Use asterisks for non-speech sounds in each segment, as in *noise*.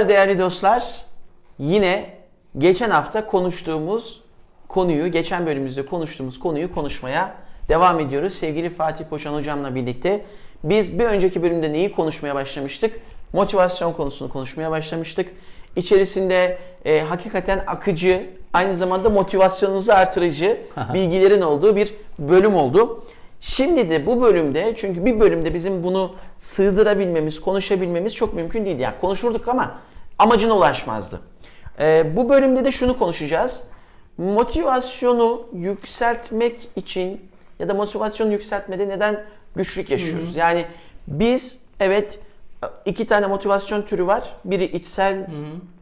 Merhabalar değerli dostlar. Yine geçen hafta konuştuğumuz konuyu, geçen bölümümüzde konuştuğumuz konuyu konuşmaya devam ediyoruz. Sevgili Fatih Poşan hocamla birlikte biz bir önceki bölümde neyi konuşmaya başlamıştık? Motivasyon konusunu konuşmaya başlamıştık. İçerisinde e, hakikaten akıcı, aynı zamanda motivasyonunuzu artırıcı bilgilerin olduğu bir bölüm oldu. Şimdi de bu bölümde çünkü bir bölümde bizim bunu sığdırabilmemiz, konuşabilmemiz çok mümkün değildi. Yani konuşurduk ama amacına ulaşmazdı. Ee, bu bölümde de şunu konuşacağız. Motivasyonu yükseltmek için ya da motivasyonu yükseltmede neden güçlük yaşıyoruz? Yani biz evet iki tane motivasyon türü var. Biri içsel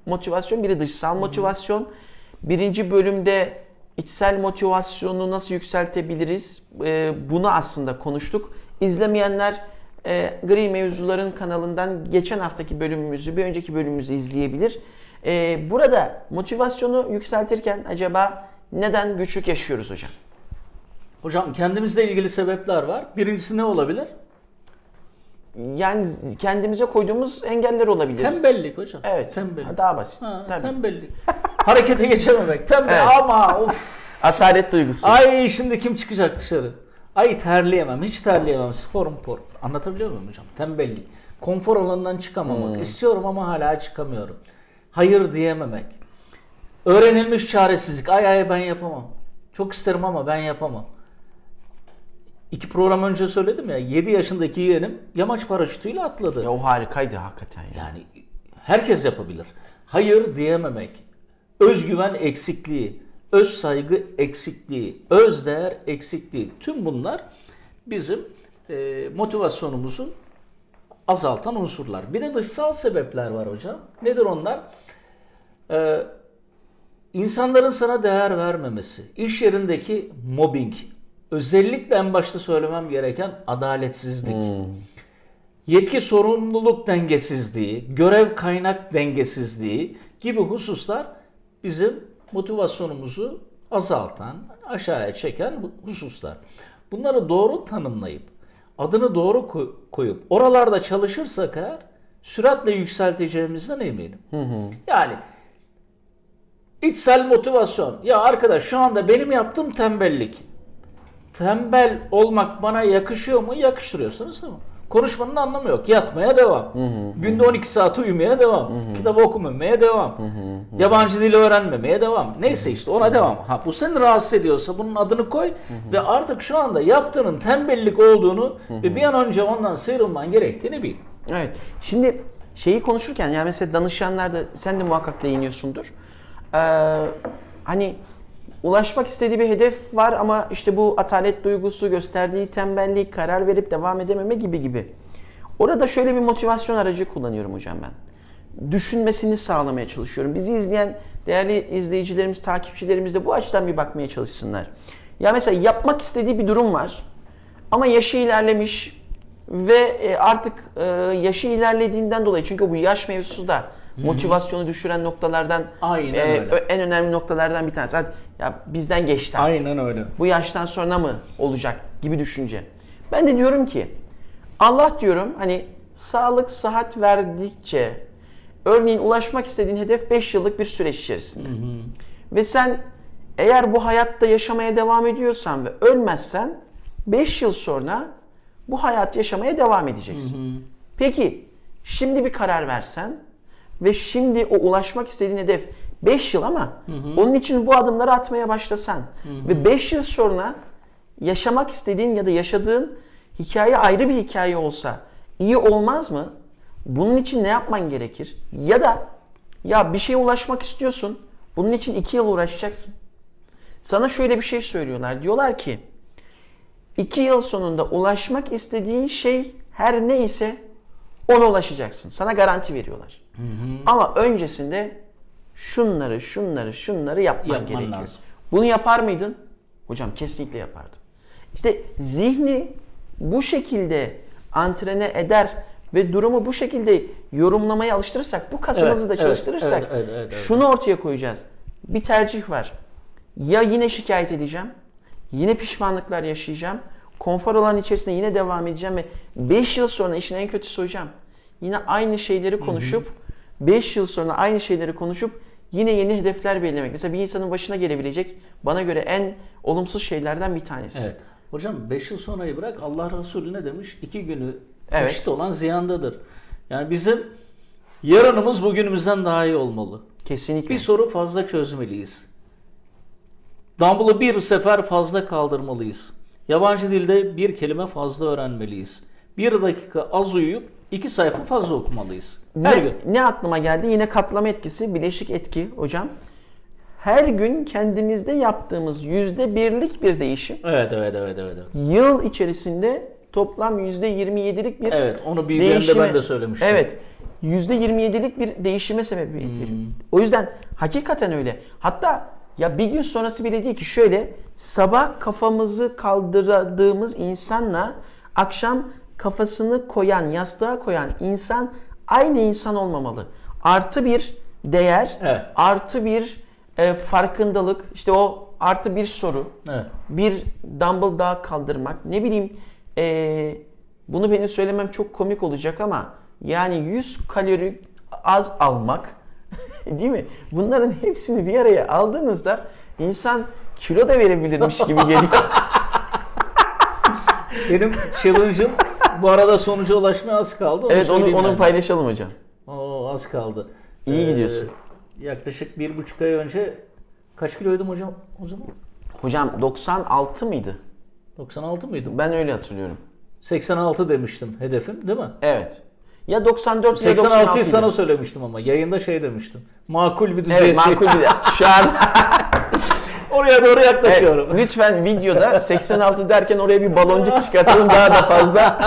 motivasyon, biri dışsal motivasyon. Birinci bölümde içsel motivasyonu nasıl yükseltebiliriz? Ee, bunu aslında konuştuk. İzlemeyenler e, Gri Mevzuların kanalından geçen haftaki bölümümüzü, bir önceki bölümümüzü izleyebilir. Ee, burada motivasyonu yükseltirken acaba neden güçlük yaşıyoruz hocam? Hocam kendimizle ilgili sebepler var. Birincisi ne olabilir? Yani kendimize koyduğumuz engeller olabilir. Tembellik hocam. Evet. Tembellik. Ha, Daha basit. Ha, Tabii. tembellik. Harekete geçememek. Tembel Evet. ama of. Asalet duygusu. Ay şimdi kim çıkacak dışarı? Ay terleyemem, hiç terleyemem. Sporum spor. Anlatabiliyor muyum hocam? Tembellik. Konfor alanından çıkamamak. Hmm. İstiyorum ama hala çıkamıyorum. Hayır diyememek. Öğrenilmiş çaresizlik. Ay ay ben yapamam. Çok isterim ama ben yapamam. İki program önce söyledim ya 7 yaşındaki yeğenim yamaç paraşütüyle atladı. Ya o harikaydı hakikaten ya. Yani herkes yapabilir. Hayır diyememek, özgüven eksikliği, öz saygı eksikliği, öz değer eksikliği tüm bunlar bizim e, motivasyonumuzu azaltan unsurlar. Bir de dışsal sebepler var hocam. Nedir onlar? Ee, insanların sana değer vermemesi, iş yerindeki mobbing, özellikle en başta söylemem gereken adaletsizlik, yetki sorumluluk dengesizliği, görev kaynak dengesizliği gibi hususlar bizim motivasyonumuzu azaltan, aşağıya çeken hususlar. Bunları doğru tanımlayıp, adını doğru koy- koyup oralarda çalışırsak eğer süratle yükselteceğimizden eminim. Yani içsel motivasyon. Ya arkadaş şu anda benim yaptığım tembellik. Tembel olmak bana yakışıyor mu? Yakıştırıyorsunuz ama konuşmanın anlamı yok. Yatmaya devam. Günde 12 saat uyumaya devam. Kitap okumamaya devam. Yabancı dil öğrenmemeye devam. Neyse işte ona devam. Ha bu seni rahatsız ediyorsa bunun adını koy ve artık şu anda yaptığının tembellik olduğunu ve bir an önce ondan sıyrılman gerektiğini bil. Evet. Şimdi şeyi konuşurken yani mesela danışanlarda sen de muhakkak değiniyorsundur. Ee, hani ulaşmak istediği bir hedef var ama işte bu atalet duygusu, gösterdiği tembellik, karar verip devam edememe gibi gibi. Orada şöyle bir motivasyon aracı kullanıyorum hocam ben. Düşünmesini sağlamaya çalışıyorum. Bizi izleyen değerli izleyicilerimiz, takipçilerimiz de bu açıdan bir bakmaya çalışsınlar. Ya mesela yapmak istediği bir durum var. Ama yaşı ilerlemiş ve e, artık e, yaşı ilerlediğinden dolayı çünkü bu yaş mevzusu da motivasyonu düşüren noktalardan Aynen e, öyle. en önemli noktalardan bir tanesi. Artık ya bizden geçti artık. öyle. Bu yaştan sonra mı olacak gibi düşünce. Ben de diyorum ki Allah diyorum hani sağlık sıhhat verdikçe örneğin ulaşmak istediğin hedef 5 yıllık bir süreç içerisinde. Ve sen eğer bu hayatta yaşamaya devam ediyorsan ve ölmezsen 5 yıl sonra bu hayatı yaşamaya devam edeceksin. Peki şimdi bir karar versen ve şimdi o ulaşmak istediğin hedef 5 yıl ama onun için bu adımları atmaya başlasan ve 5 yıl sonra yaşamak istediğin ya da yaşadığın hikaye ayrı bir hikaye olsa iyi olmaz mı? Bunun için ne yapman gerekir? Ya da ya bir şeye ulaşmak istiyorsun. Bunun için 2 yıl uğraşacaksın. Sana şöyle bir şey söylüyorlar. Diyorlar ki 2 yıl sonunda ulaşmak istediğin şey her neyse ona ulaşacaksın. Sana garanti veriyorlar. Ama öncesinde şunları, şunları, şunları yapman Yapman gerekiyor. lazım. Bunu yapar mıydın? Hocam kesinlikle yapardım. İşte zihni bu şekilde antrene eder ve durumu bu şekilde yorumlamaya alıştırırsak, bu kasımızı Evet, da evet, çalıştırırsak evet, evet, evet, evet. şunu ortaya koyacağız. Bir tercih var. Ya yine şikayet edeceğim, yine pişmanlıklar yaşayacağım, konfor alan içerisinde yine devam edeceğim ve 5 yıl sonra işin en kötüsü hocam. Yine aynı şeyleri konuşup 5 yıl sonra aynı şeyleri konuşup yine yeni hedefler belirlemek. Mesela bir insanın başına gelebilecek bana göre en olumsuz şeylerden bir tanesi. Evet. Hocam 5 yıl sonrayı bırak Allah Resulü ne demiş? İki günü Evet. eşit olan ziyandadır. Yani bizim yarınımız bugünümüzden daha iyi olmalı. Kesinlikle. Bir soru fazla çözmeliyiz. Dumbbell'ı bir sefer fazla kaldırmalıyız. Yabancı dilde bir kelime fazla öğrenmeliyiz. Bir dakika az uyuyup iki sayfa fazla okumalıyız. Her ne, gün. ne aklıma geldi? Yine katlama etkisi, bileşik etki hocam. Her gün kendimizde yaptığımız yüzde birlik bir değişim Evet, evet, evet, evet. evet. yıl içerisinde toplam yüzde 27'lik bir Evet, onu BBM'de ben de söylemiştim. Evet. Yüzde 27'lik bir değişime sebebiyet Hmm. veriyor. O yüzden hakikaten öyle. Hatta ya bir gün sonrası bile değil ki şöyle sabah kafamızı kaldırdığımız insanla akşam kafasını koyan, yastığa koyan insan aynı insan olmamalı. Artı bir değer, Evet. artı bir e, farkındalık, işte o artı bir soru Evet. bir dumbbell daha kaldırmak ne bileyim eee, bunu benim söylemem çok komik olacak ama yani 100 kalori az almak *laughs* değil mi? Bunların hepsini bir araya aldığınızda insan kilo da verebilirmiş gibi geliyor. Benim challenge'ım bu arada sonuca ulaşmaya az kaldı. Onu evet onu, onu yani. paylaşalım hocam. Oo, az kaldı. İyi gidiyorsun. Yaklaşık bir buçuk ay önce kaç kiloydum hocam o zaman? Hocam 96 mıydı? 96 mıydım? Ben öyle hatırlıyorum. 86 demiştim hedefim değil mi? Evet. Ya 94 ya 96 86'yı 'ydı. sana söylemiştim ama yayında şey demiştim. Makul bir düzey. Evet makul bir. *laughs* Şu an Oraya doğru yaklaşıyorum. Evet, lütfen videoda 86 derken oraya bir baloncuk çıkartalım daha da fazla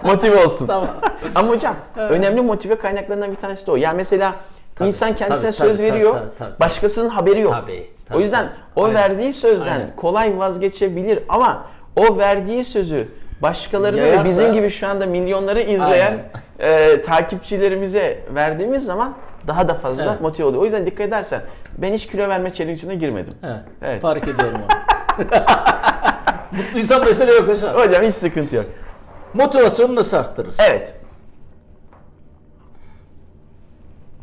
*laughs* motive olsun. Tamam. Ama hocam önemli motive kaynaklarından bir tanesi de o. Yani mesela insan kendisine tabii, söz tabii, veriyor, tabii, tabii, tabii. başkasının haberi yok. Tabii, tabii, o yüzden tabii. o Aynen. verdiği sözden Aynen. kolay vazgeçebilir ama o verdiği sözü başkalarına ve Yayarsa- bizim gibi şu anda milyonları izleyen e, takipçilerimize verdiğimiz zaman daha da fazla Evet. motive oluyor. O yüzden dikkat edersen ben hiç kilo verme challenge'ına girmedim. Evet, Evet. Fark ediyorum onu. *laughs* Mutluysan mesele yok hocam. Hocam hiç sıkıntı yok. Motivasyonu nasıl arttırırız? Evet.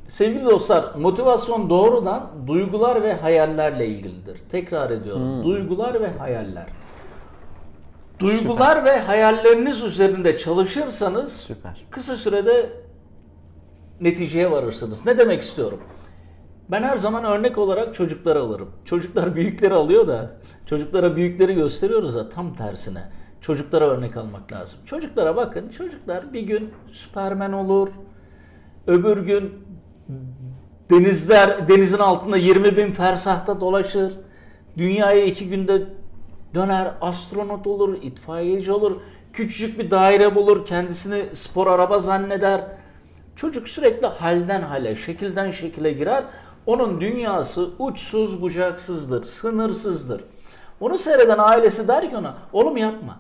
Sevgili dostlar, motivasyon doğrudan duygular ve hayallerle ilgilidir. Tekrar ediyorum. Duygular ve hayaller. Duygular ve hayalleriniz üzerinde çalışırsanız Süper. kısa sürede neticeye varırsınız. Ne demek istiyorum? Ben her zaman örnek olarak çocukları alırım. Çocuklar büyükleri alıyor da çocuklara büyükleri gösteriyoruz da tam tersine. Çocuklara örnek almak lazım. Çocuklara bakın. Çocuklar bir gün Süpermen olur. Öbür gün denizler denizin altında 20 bin fersahta dolaşır. Dünyaya iki günde döner. Astronot olur, itfaiyeci olur. Küçücük bir daire bulur. Kendisini spor araba zanneder. Çocuk sürekli halden hale, şekilden şekile girer. Onun dünyası uçsuz bucaksızdır, sınırsızdır. Onu seyreden ailesi der ki ona, oğlum yapma.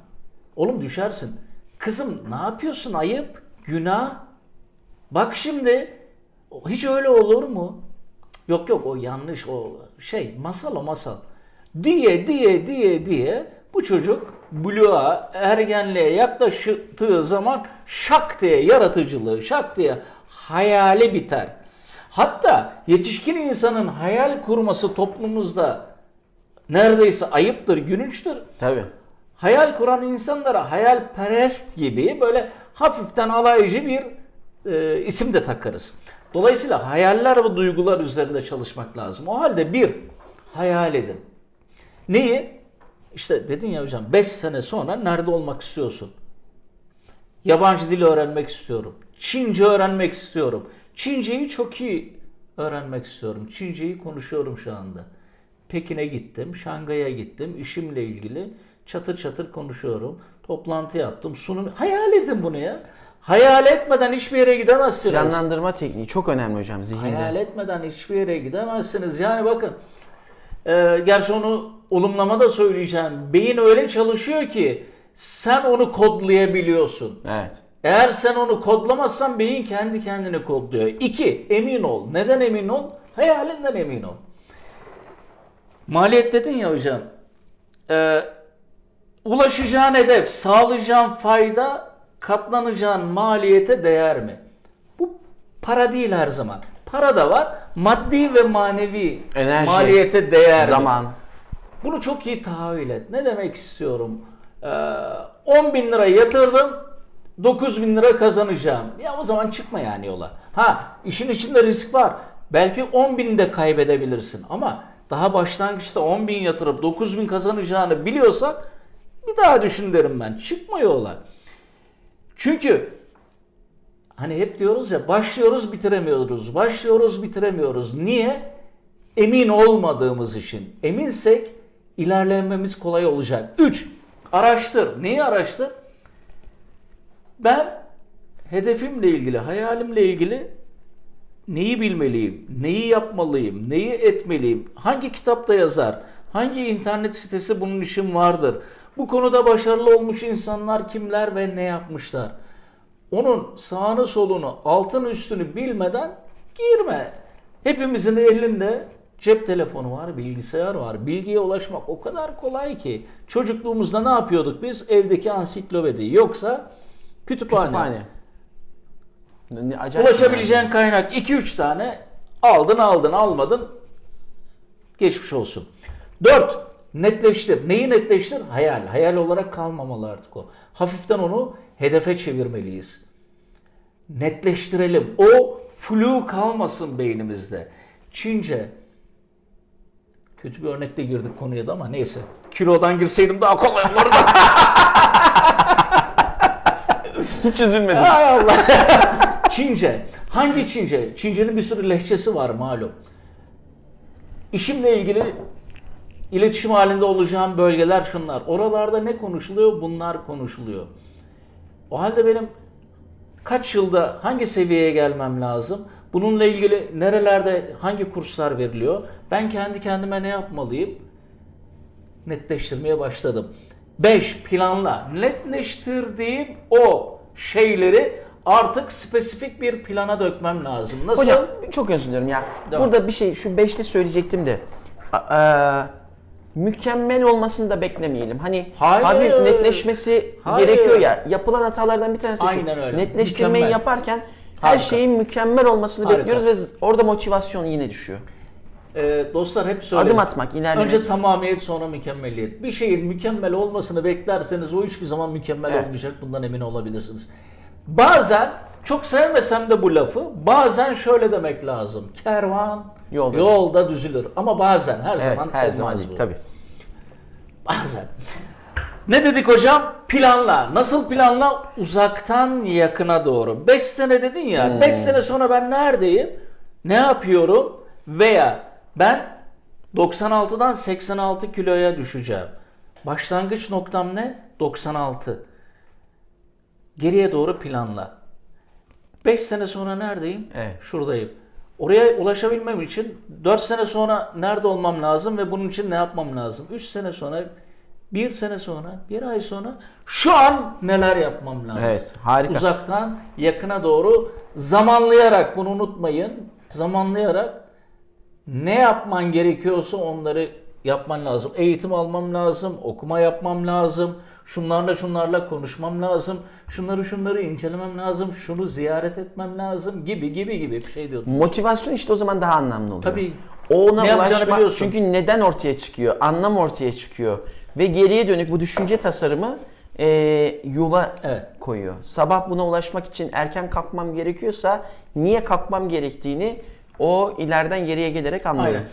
Oğlum düşersin. Kızım ne yapıyorsun ayıp, günah. Bak şimdi hiç öyle olur mu? Yok yok o yanlış o şey masal o masal. Diye diye diye diye bu çocuk buluğa ergenliğe yaklaştığı zaman şak diye yaratıcılığı şak diye hayali biter. Hatta yetişkin insanın hayal kurması toplumumuzda neredeyse ayıptır, gününçtür Tabii. hayal kuran insanlara hayalperest gibi böyle hafiften alaycı bir e, isim de takarız. Dolayısıyla hayaller ve duygular üzerinde çalışmak lazım. O halde bir, hayal edin. Neyi? İşte dedin ya hocam 5 sene sonra nerede olmak istiyorsun? Yabancı dil öğrenmek istiyorum. Çince öğrenmek istiyorum. Çinceyi çok iyi öğrenmek istiyorum. Çinceyi konuşuyorum şu anda. Pekin'e gittim, Şangay'a gittim. işimle ilgili çatır çatır konuşuyorum. Toplantı yaptım, sunum. Hayal edin bunu ya. Hayal etmeden hiçbir yere gidemezsiniz. Canlandırma tekniği çok önemli hocam zihinde. Hayal etmeden hiçbir yere gidemezsiniz. Yani bakın, e, gerçi onu olumlama da söyleyeceğim. Beyin öyle çalışıyor ki sen onu kodlayabiliyorsun. Evet. Eğer sen onu kodlamazsan beyin kendi kendini kodluyor. İki, emin ol. Neden emin ol? Hayalinden emin ol. Maliyet dedin ya hocam. Ee, ulaşacağın hedef, sağlayacağın fayda, katlanacağın maliyete değer mi? Bu Para değil her zaman. Para da var. Maddi ve manevi Enerji, maliyete değer. Zaman. Bunu çok iyi tahayyül et. Ne demek istiyorum? Ee, 10 bin lira yatırdım, 9 bin lira kazanacağım. Ya o zaman çıkma yani yola. Ha işin içinde risk var. Belki 10 bin de kaybedebilirsin ama daha başlangıçta 10 bin yatırıp 9 bin kazanacağını biliyorsak bir daha düşün derim ben. Çıkma yola. Çünkü hani hep diyoruz ya başlıyoruz bitiremiyoruz. Başlıyoruz bitiremiyoruz. Niye? Emin olmadığımız için. Eminsek ilerlememiz kolay olacak. 3. Araştır. Neyi araştır? Ben hedefimle ilgili, hayalimle ilgili neyi bilmeliyim, neyi yapmalıyım, neyi etmeliyim, hangi kitapta yazar, hangi internet sitesi bunun için vardır, bu konuda başarılı olmuş insanlar kimler ve ne yapmışlar. Onun sağını solunu, altını üstünü bilmeden girme. Hepimizin elinde cep telefonu var, bilgisayar var. Bilgiye ulaşmak o kadar kolay ki. Çocukluğumuzda ne yapıyorduk biz? Evdeki ansiklopedi yoksa kütüphane. Kütüphane. Ne- Acayip Ulaşabileceğin kaynak 2-3 tane aldın aldın almadın geçmiş olsun. 4. Netleştir. Neyi netleştir? Hayal. Hayal olarak kalmamalı artık o. Hafiften onu hedefe çevirmeliyiz. Netleştirelim. O flu kalmasın beynimizde. Çince kötü bir örnekle girdik konuya da ama neyse. Kilodan girseydim daha kolay olurdu. *laughs* Hiç üzülmedim. Hay Allah. *laughs* Çince. Hangi Çince? Çince'nin bir sürü lehçesi var malum. İşimle ilgili iletişim halinde olacağım bölgeler şunlar. Oralarda ne konuşuluyor? Bunlar konuşuluyor. O halde benim kaç yılda hangi seviyeye gelmem lazım? Bununla ilgili nerelerde hangi kurslar veriliyor? Ben kendi kendime ne yapmalıyım? netleştirmeye başladım. 5. Planla. Netleştirdiğim o şeyleri artık spesifik bir plana dökmem lazım. Nasıl? Hocam çok özür dilerim ya. Devam. Burada bir şey şu 5'te söyleyecektim de. Eee, mükemmel olmasını da beklemeyelim. Hani Hayır. hafif netleşmesi Hayır. gerekiyor ya. Yapılan hatalardan bir tanesi şu. Aynen öyle. Netleştirmeyi Mükemmel. yaparken her Harika. şeyin mükemmel olmasını Harika. bekliyoruz ve z- orada motivasyon yine düşüyor. Ee, dostlar hep söylerim. Adım atmak, ilerlemek. Önce tamamiyet sonra mükemmeliyet. Bir şeyin mükemmel olmasını beklerseniz o hiçbir zaman mükemmel Evet. olmayacak. Bundan emin olabilirsiniz. Bazen çok sevmesem de bu lafı bazen şöyle demek lazım. Kervan Yolda yolda, düzülür. Ama bazen her Evet, zaman her olmaz zaman bu. tabii. Bazen. Ne dedik hocam? Planla. Nasıl planla? Uzaktan yakına doğru. 5 sene dedin ya. 5 sene sonra ben neredeyim? Ne yapıyorum? Veya ben 96'dan 86 kiloya düşeceğim. Başlangıç noktam ne? 96. Geriye doğru planla. 5 sene sonra neredeyim? Evet. Şuradayım. Oraya ulaşabilmem için 4 sene sonra nerede olmam lazım ve bunun için ne yapmam lazım? 3 sene sonra, 1 sene sonra, 1 ay sonra şu an neler yapmam lazım? Evet, harika. Uzaktan yakına doğru zamanlayarak bunu unutmayın. Zamanlayarak ne yapman gerekiyorsa onları yapman lazım. Eğitim almam lazım, okuma yapmam lazım, şunlarla şunlarla konuşmam lazım, şunları şunları incelemem lazım, şunu ziyaret etmem lazım gibi gibi gibi bir şey diyordum. Motivasyon işte o zaman daha anlamlı oluyor. Tabii. Ona Ne ulaşmak biliyorsun. çünkü neden ortaya çıkıyor? Anlam ortaya çıkıyor. Ve geriye dönük bu düşünce tasarımı e, yola Evet. koyuyor. Sabah buna ulaşmak için erken kalkmam gerekiyorsa niye kalkmam gerektiğini o ileriden geriye gelerek anlıyorum. Aynen.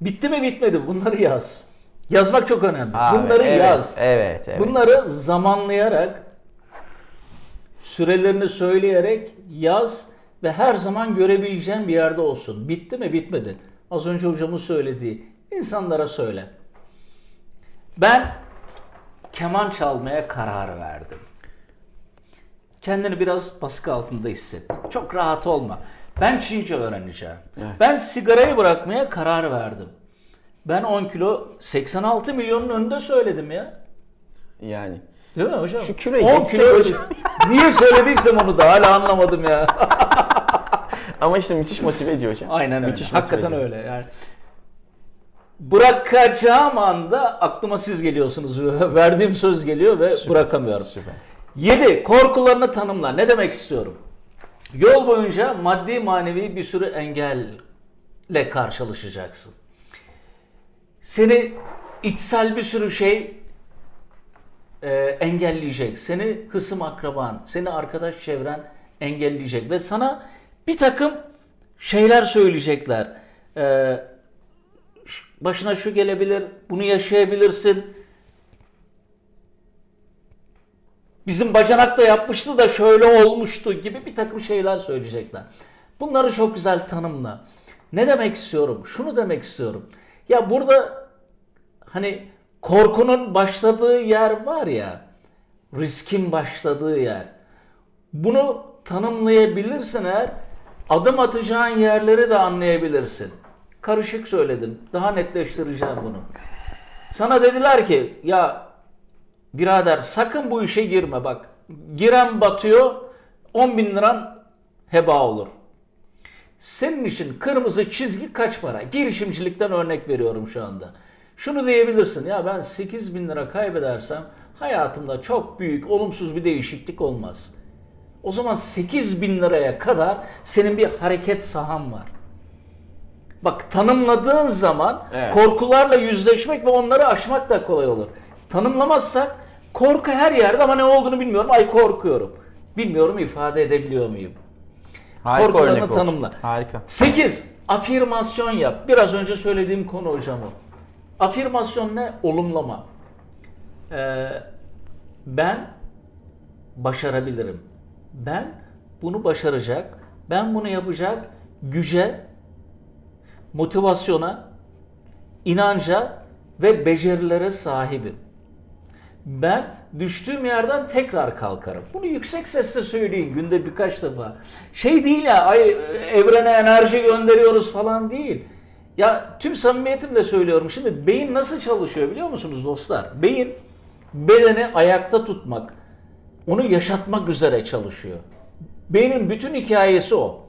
Bitti mi bitmedi bunları yaz. Yazmak çok önemli. Abi, bunları evet, yaz. Evet, evet. Bunları zamanlayarak sürelerini söyleyerek yaz ve her zaman görebileceğin bir yerde olsun. Bitti mi bitmedi. Az önce hocamın söylediği insanlara söyle. Ben keman çalmaya karar verdim. Kendini biraz baskı altında hisset. Çok rahat olma. Ben Çince öğreneceğim. Ben sigarayı bırakmaya karar verdim. Ben 10 kilo 86 milyonun önünde söyledim ya. Yani. Değil mi hocam? Şu kiloyu 10 geçse kilo hocam. *laughs* Niye söylediysem onu da hala anlamadım ya. *laughs* Ama işte müthiş motive ediyor hocam. Aynen öyle. Müthiş Hakikaten ediyor. öyle yani. Bırakacağım anda aklıma siz geliyorsunuz. *laughs* Verdiğim söz geliyor ve bırakamıyorum. Süper. 7. Korkularını tanımla. Ne demek istiyorum? Yol boyunca maddi manevi bir sürü engelle karşılaşacaksın. Seni içsel bir sürü şey e, engelleyecek. Seni hısım akraban, seni arkadaş çevren engelleyecek ve sana bir takım şeyler söyleyecekler. E, başına şu gelebilir, bunu yaşayabilirsin. Bizim bacanak da yapmıştı da şöyle olmuştu gibi bir takım şeyler söyleyecekler. Bunları çok güzel tanımla. Ne demek istiyorum? Şunu demek istiyorum. Ya burada hani korkunun başladığı yer var ya, riskin başladığı yer. Bunu tanımlayabilirsin eğer adım atacağın yerleri de anlayabilirsin. Karışık söyledim. Daha netleştireceğim bunu. Sana dediler ki ya birader sakın bu işe girme bak. Giren batıyor 10 bin liran heba olur. Senin için kırmızı çizgi kaç para? Girişimcilikten örnek veriyorum şu anda. Şunu diyebilirsin ya ben 8 bin lira kaybedersem hayatımda çok büyük olumsuz bir değişiklik olmaz. O zaman 8 bin liraya kadar senin bir hareket sahan var. Bak tanımladığın zaman Evet. korkularla yüzleşmek ve onları aşmak da kolay olur. Tanımlamazsak korku her yerde ama ne olduğunu bilmiyorum. Ay korkuyorum. Bilmiyorum ifade edebiliyor muyum? Harika Korkularını tanımla. Harika. 8. Afirmasyon yap. Biraz önce söylediğim konu hocam o. Afirmasyon ne? Olumlama. Ee, ben başarabilirim. Ben bunu başaracak. Ben bunu yapacak güce, motivasyona, inanca ve becerilere sahibim. Ben düştüğüm yerden tekrar kalkarım. Bunu yüksek sesle söyleyin günde birkaç defa. Şey değil ya ay evrene enerji gönderiyoruz falan değil. Ya tüm samimiyetimle söylüyorum. Şimdi beyin nasıl çalışıyor biliyor musunuz dostlar? Beyin bedeni ayakta tutmak, onu yaşatmak üzere çalışıyor. Beynin bütün hikayesi o.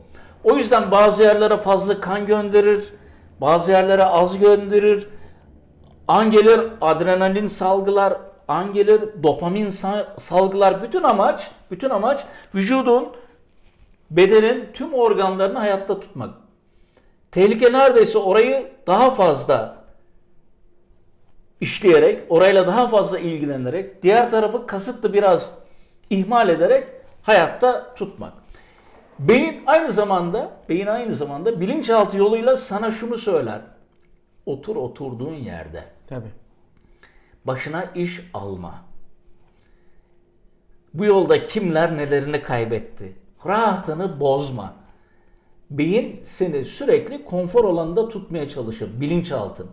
O yüzden bazı yerlere fazla kan gönderir, bazı yerlere az gönderir. An gelir adrenalin salgılar, an gelir dopamin sa- salgılar. Bütün amaç, bütün amaç vücudun, bedenin tüm organlarını hayatta tutmak. Tehlike neredeyse orayı daha fazla işleyerek, orayla daha fazla ilgilenerek, diğer tarafı kasıtlı biraz ihmal ederek hayatta tutmak. Beyin aynı zamanda, beyin aynı zamanda bilinçaltı yoluyla sana şunu söyler. Otur oturduğun yerde. Tabii. Başına iş alma. Bu yolda kimler nelerini kaybetti. Rahatını bozma. Beyin seni sürekli konfor alanında tutmaya çalışır. Bilinçaltın.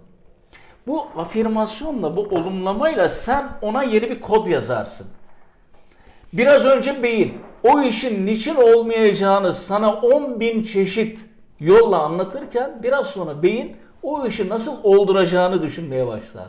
Bu afirmasyonla, bu olumlamayla sen ona yeni bir kod yazarsın. Biraz önce beyin o işin niçin olmayacağını sana 10 bin çeşit yolla anlatırken biraz sonra beyin o işi nasıl olduracağını düşünmeye başlar.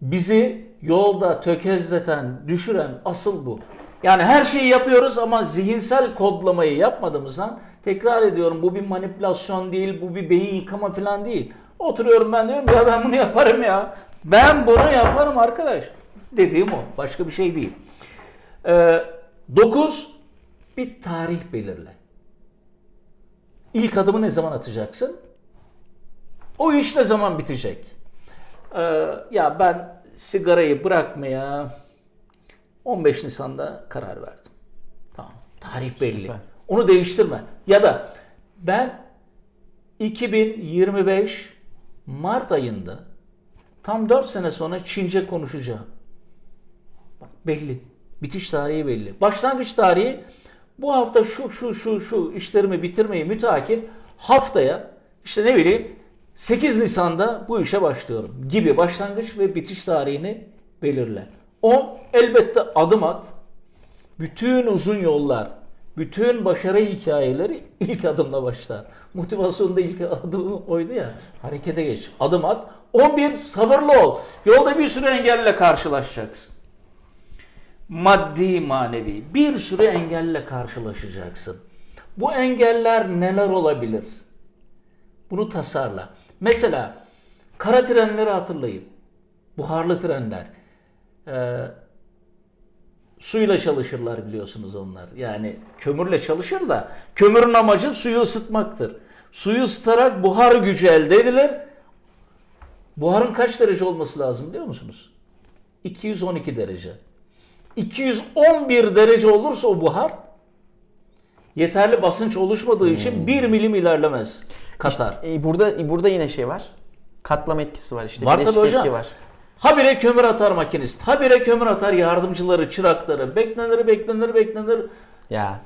Bizi yolda tökezleten, düşüren asıl bu. Yani her şeyi yapıyoruz ama zihinsel kodlamayı yapmadığımızdan tekrar ediyorum bu bir manipülasyon değil, bu bir beyin yıkama falan değil. Oturuyorum ben diyorum ya ben bunu yaparım ya. Ben bunu yaparım arkadaş. Dediğim o. Başka bir şey değil. 9. bir tarih belirle. İlk adımı ne zaman atacaksın? O iş ne zaman bitecek? Ee, ya ben sigarayı bırakmaya 15 Nisan'da karar verdim. Tamam. Tarih belli. Süper. Onu değiştirme. Ya da ben 2025 Mart ayında tam 4 sene sonra Çince konuşacağım. Bak belli. Bitiş tarihi belli. Başlangıç tarihi bu hafta şu şu şu şu işlerimi bitirmeyi mütakip haftaya işte ne bileyim 8 Nisan'da bu işe başlıyorum gibi başlangıç ve bitiş tarihini belirle. 10 elbette adım at. Bütün uzun yollar, bütün başarı hikayeleri ilk adımla başlar. Motivasyonda ilk adım oydu ya. Harekete geç. Adım at. 11 sabırlı ol. Yolda bir sürü engelle karşılaşacaksın. Maddi manevi bir sürü engelle karşılaşacaksın. Bu engeller neler olabilir? Bunu tasarla. Mesela kara trenleri hatırlayın. Buharlı trenler. Ee, suyla çalışırlar biliyorsunuz onlar. Yani kömürle çalışır da kömürün amacı suyu ısıtmaktır. Suyu ısıtarak buhar gücü elde edilir. Buharın kaç derece olması lazım biliyor musunuz? 212 derece. 211 derece olursa o buhar yeterli basınç oluşmadığı Hmm. için 1 milim ilerlemez Katar. E, burada burada yine şey var. Katlama etkisi var işte. Var tabii hocam. var. Habire kömür atar makinist, habire kömür atar yardımcıları, çırakları, beklenir, beklenir, beklenir. Ya.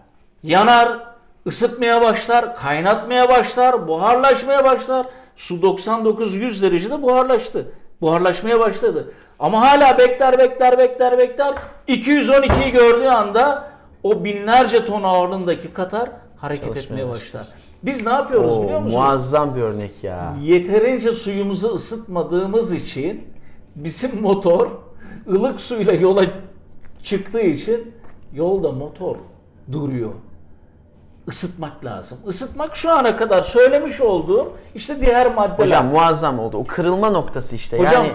Yanar, ısıtmaya başlar, kaynatmaya başlar, buharlaşmaya başlar. Su 99-100 derecede buharlaştı. Buharlaşmaya başladı. Ama hala bekler, bekler, bekler, bekler. 212'yi gördüğü anda o binlerce ton ağırlığındaki Katar hareket Çalışmaya etmeye başlar. başlar. Biz ne yapıyoruz Oo, biliyor musunuz? muazzam bir örnek ya. Yeterince suyumuzu ısıtmadığımız için bizim *laughs* motor ılık suyla yola çıktığı için yolda motor duruyor. Isıtmak lazım. Isıtmak şu ana kadar söylemiş olduğum işte diğer maddeler. Hocam muazzam oldu. O kırılma noktası işte. Hocam, yani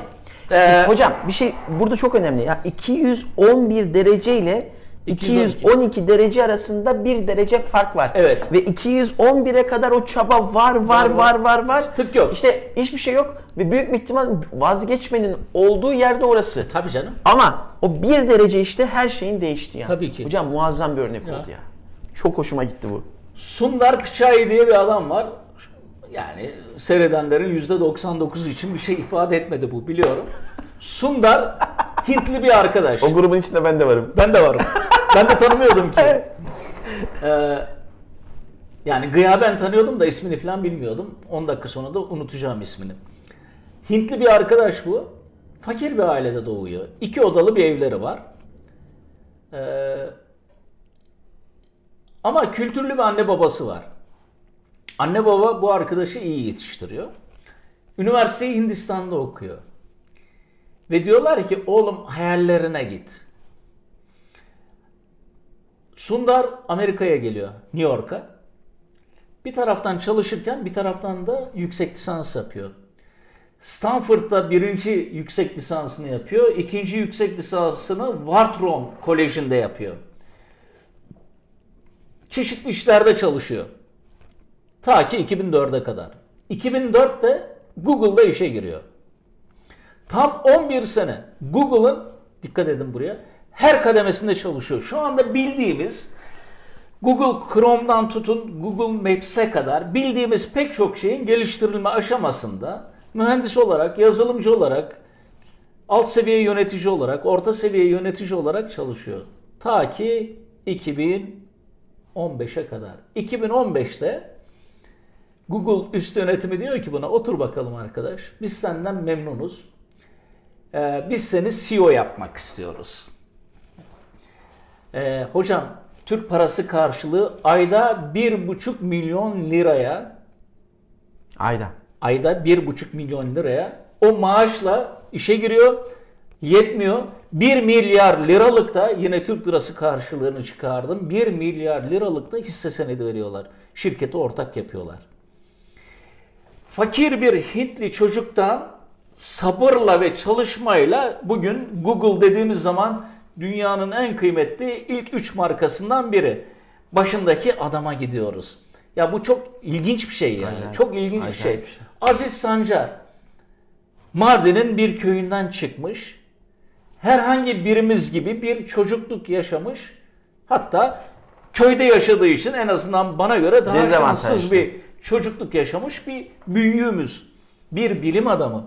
eee, hocam bir şey burada çok önemli. Ya 211 derece ile 212. 212 derece arasında bir derece fark var. Evet. Ve 211'e kadar o çaba var var Var, var var. Tık yok. İşte hiçbir şey yok ve büyük bir ihtimal vazgeçmenin olduğu yerde orası. Tabii canım. Ama o bir derece işte her şeyin değişti yani. Tabii ki. Hocam muazzam bir örnek Ya. oldu ya. Çok hoşuma gitti bu. Sundar Pichai diye bir adam var. Yani seyredenlerin %99 için bir şey ifade etmedi bu biliyorum. Sundar Hintli bir arkadaş. O grubun içinde ben de varım. Ben de varım. *laughs* ben de tanımıyordum ki. Ee, yani gıyaben tanıyordum da ismini falan bilmiyordum. 10 dakika sonra da unutacağım ismini. Hintli bir arkadaş bu. Fakir bir ailede doğuyor. İki odalı bir evleri var. Ee, ama kültürlü bir anne babası var. Anne baba bu arkadaşı iyi yetiştiriyor. Üniversiteyi Hindistan'da okuyor. Ve diyorlar ki oğlum hayallerine git. Sundar Amerika'ya geliyor, New York'a. Bir taraftan çalışırken bir taraftan da yüksek lisans yapıyor. Stanford'da birinci yüksek lisansını yapıyor. ikinci yüksek lisansını Wharton Koleji'nde yapıyor. Çeşitli işlerde çalışıyor. Ta ki 2004'e kadar. 2004'te Google'da işe giriyor. Tam 11 sene Google'ın, dikkat edin buraya, her kademesinde çalışıyor. Şu anda bildiğimiz Google Chrome'dan tutun Google Maps'e kadar bildiğimiz pek çok şeyin geliştirilme aşamasında mühendis olarak, yazılımcı olarak, alt seviye yönetici olarak, orta seviye yönetici olarak çalışıyor. Ta ki 2015'e kadar. 2015'te Google üst yönetimi diyor ki buna otur bakalım arkadaş. Biz senden memnunuz. Ee, biz seni CEO yapmak istiyoruz. Ee, hocam Türk parası karşılığı ayda 1,5 milyon liraya Ayda. ayda 1,5 milyon liraya o maaşla işe giriyor. Yetmiyor. 1 milyar liralık da yine Türk lirası karşılığını çıkardım. 1 milyar liralık da hisse senedi veriyorlar. Şirkete ortak yapıyorlar. Fakir bir Hintli çocuktan sabırla ve çalışmayla bugün Google dediğimiz zaman dünyanın en kıymetli ilk 3 markasından biri. Başındaki adama gidiyoruz. Ya bu çok ilginç bir şey yani. Acayip. Çok ilginç bir şey. Acayip bir şey. Aziz Sancar Mardin'in bir köyünden çıkmış. Herhangi birimiz gibi bir çocukluk yaşamış. Hatta köyde yaşadığı için en azından bana göre daha şanssız bir çocukluk yaşamış bir büyüğümüz. Bir bilim adamı.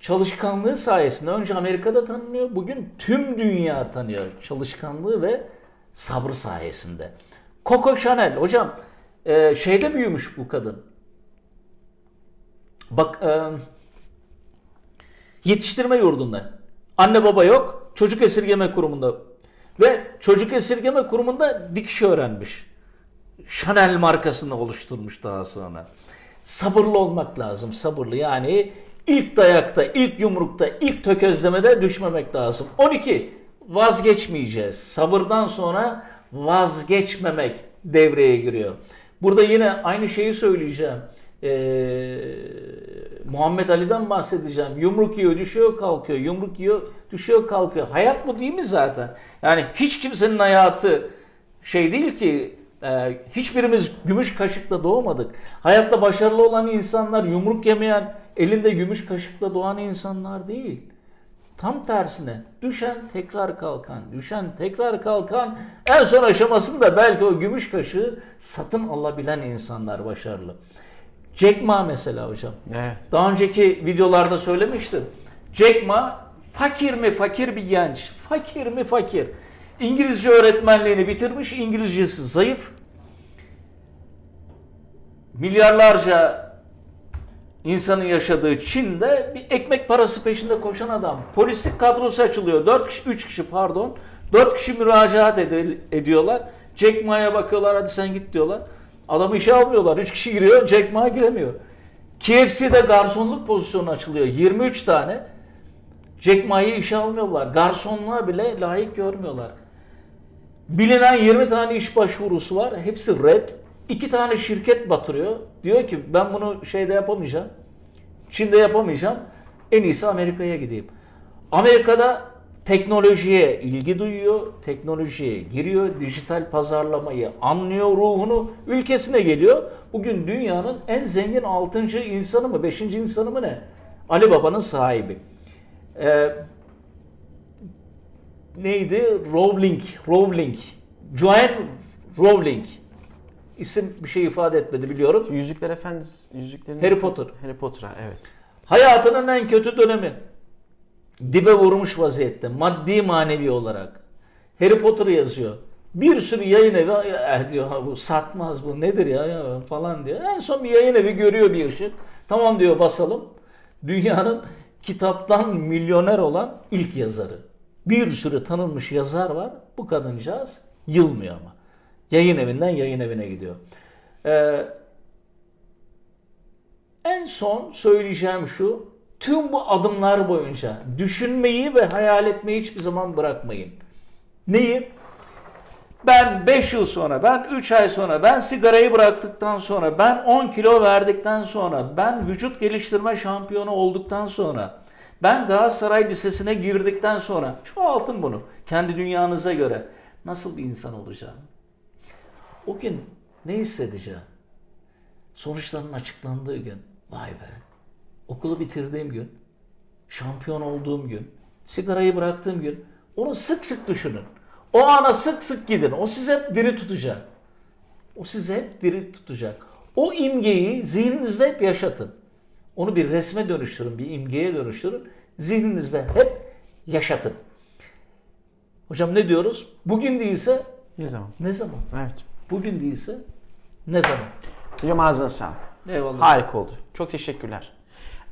Çalışkanlığı sayesinde önce Amerika'da tanınıyor. Bugün tüm dünya tanıyor. Çalışkanlığı ve sabrı sayesinde. Coco Chanel hocam e, şeyde büyümüş bu kadın. Bak e, yetiştirme yurdunda. Anne baba yok. Çocuk esirgeme kurumunda. Ve çocuk esirgeme kurumunda dikiş öğrenmiş. Chanel markasını oluşturmuş daha sonra. Sabırlı olmak lazım. Sabırlı yani ilk dayakta, ilk yumrukta, ilk tökezlemede düşmemek lazım. 12. Vazgeçmeyeceğiz. Sabırdan sonra vazgeçmemek devreye giriyor. Burada yine aynı şeyi söyleyeceğim. Ee, Muhammed Ali'den bahsedeceğim. Yumruk yiyor, düşüyor, kalkıyor. Yumruk yiyor, düşüyor, kalkıyor. Hayat bu değil mi zaten? Yani hiç kimsenin hayatı şey değil ki e, hiçbirimiz gümüş kaşıkla doğmadık. Hayatta başarılı olan insanlar yumruk yemeyen, elinde gümüş kaşıkla doğan insanlar değil. Tam tersine düşen tekrar kalkan, düşen tekrar kalkan en son aşamasında belki o gümüş kaşığı satın alabilen insanlar başarılı. Jack Ma mesela hocam. Evet. Daha önceki videolarda söylemiştim. Jack Ma fakir mi fakir bir genç. Fakir mi fakir. İngilizce öğretmenliğini bitirmiş. İngilizcesi zayıf. Milyarlarca insanın yaşadığı Çin'de bir ekmek parası peşinde koşan adam. Polislik kadrosu açılıyor. 4 kişi, 3 kişi pardon. 4 kişi müracaat ed- ediyorlar. Jack Ma'ya bakıyorlar hadi sen git diyorlar. Adamı işe almıyorlar. 3 kişi giriyor Jack Ma giremiyor. KFC'de garsonluk pozisyonu açılıyor. 23 tane. Jack Ma'yı işe almıyorlar. Garsonluğa bile layık görmüyorlar. Bilinen 20 tane iş başvurusu var. Hepsi red. İki tane şirket batırıyor. Diyor ki ben bunu şeyde yapamayacağım. Çin'de yapamayacağım. En iyisi Amerika'ya gideyim. Amerika'da teknolojiye ilgi duyuyor, teknolojiye giriyor, dijital pazarlamayı anlıyor, ruhunu ülkesine geliyor. Bugün dünyanın en zengin 6. insanı mı, 5. insanı mı ne? Ali Baba'nın sahibi. Ee, neydi? Rowling, Rowling. Joanne Rowling. İsim bir şey ifade etmedi biliyorum. Yüzükler Efendisi, Yüzüklerin Harry Potter. Harry Potter'a evet. Hayatının en kötü dönemi. Dibe vurmuş vaziyette. Maddi manevi olarak. Harry Potter yazıyor. Bir sürü yayın evi eh diyor "Ha bu satmaz bu nedir ya, ya falan diyor. En son bir yayın evi görüyor bir ışık. Tamam diyor basalım. Dünyanın kitaptan milyoner olan ilk yazarı. Bir sürü tanınmış yazar var. Bu kadıncağız yılmıyor ama. Yayın evinden yayın evine gidiyor. Ee, en son söyleyeceğim şu. Tüm bu adımlar boyunca düşünmeyi ve hayal etmeyi hiçbir zaman bırakmayın. Neyi? Ben 5 yıl sonra, ben 3 ay sonra, ben sigarayı bıraktıktan sonra, ben 10 kilo verdikten sonra, ben vücut geliştirme şampiyonu olduktan sonra, ben Galatasaray Lisesi'ne girdikten sonra, çoğaltın bunu kendi dünyanıza göre. Nasıl bir insan olacağım? O gün ne hissedeceğim? Sonuçların açıklandığı gün, vay be, okulu bitirdiğim gün, şampiyon olduğum gün, sigarayı bıraktığım gün, onu sık sık düşünün. O ana sık sık gidin. O sizi hep diri tutacak. O sizi hep diri tutacak. O imgeyi zihninizde hep yaşatın. Onu bir resme dönüştürün, bir imgeye dönüştürün. Zihninizde hep yaşatın. Hocam ne diyoruz? Bugün değilse Ne zaman? ne zaman? Evet. Bugün değilse ne zaman? Hocam ağzına sağlık. Eyvallah. Harika oldu. Çok teşekkürler.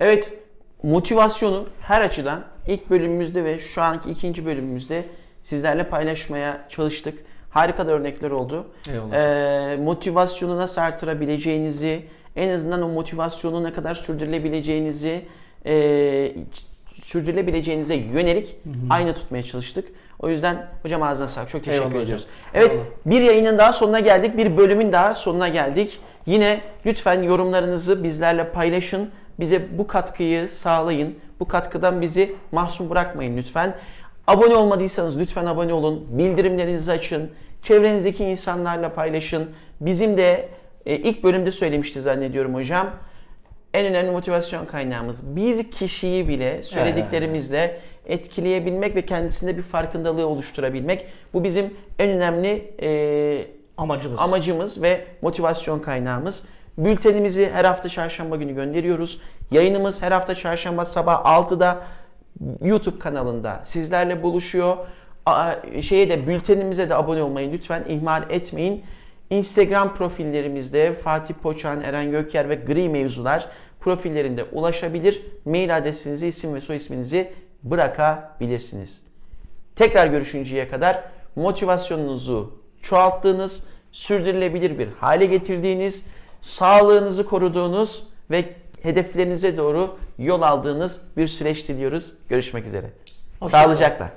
Evet, motivasyonu her açıdan ilk bölümümüzde ve şu anki ikinci bölümümüzde sizlerle paylaşmaya çalıştık. Harika da örnekler oldu. Eyvallah. Ee, motivasyonu nasıl artırabileceğinizi, en azından o motivasyonu ne kadar sürdürülebileceğinizi, e, sürdürülebileceğinize yönelik aynı tutmaya çalıştık. O yüzden hocam ağzına sağlık. Çok teşekkür Eyvallah hocam. ediyoruz. Evet, Eyvallah. bir yayının daha sonuna geldik. Bir bölümün daha sonuna geldik. Yine lütfen yorumlarınızı bizlerle paylaşın. Bize bu katkıyı sağlayın. Bu katkıdan bizi mahzun bırakmayın lütfen. Abone olmadıysanız lütfen abone olun. Bildirimlerinizi açın. Çevrenizdeki insanlarla paylaşın. Bizim de e, ilk bölümde söylemişti zannediyorum hocam. En önemli motivasyon kaynağımız bir kişiyi bile söylediklerimizle etkileyebilmek ve kendisinde bir farkındalığı oluşturabilmek. Bu bizim en önemli e, Amacımız. amacımız ve motivasyon kaynağımız. Bültenimizi her hafta çarşamba günü gönderiyoruz. Yayınımız her hafta çarşamba sabah 6'da YouTube kanalında sizlerle buluşuyor. Aa, Şeye de bültenimize de abone olmayı lütfen ihmal etmeyin. Instagram profillerimizde Fatih Poçan, Eren Gökyer ve Gri Mevzular profillerinde ulaşabilir. Mail adresinizi, isim ve soy isminizi bırakabilirsiniz. Tekrar görüşünceye kadar motivasyonunuzu çoğalttığınız, sürdürülebilir bir hale getirdiğiniz, sağlığınızı koruduğunuz ve hedeflerinize doğru yol aldığınız bir süreç diliyoruz. Görüşmek üzere. Hoşça kalın. Sağlıcakla.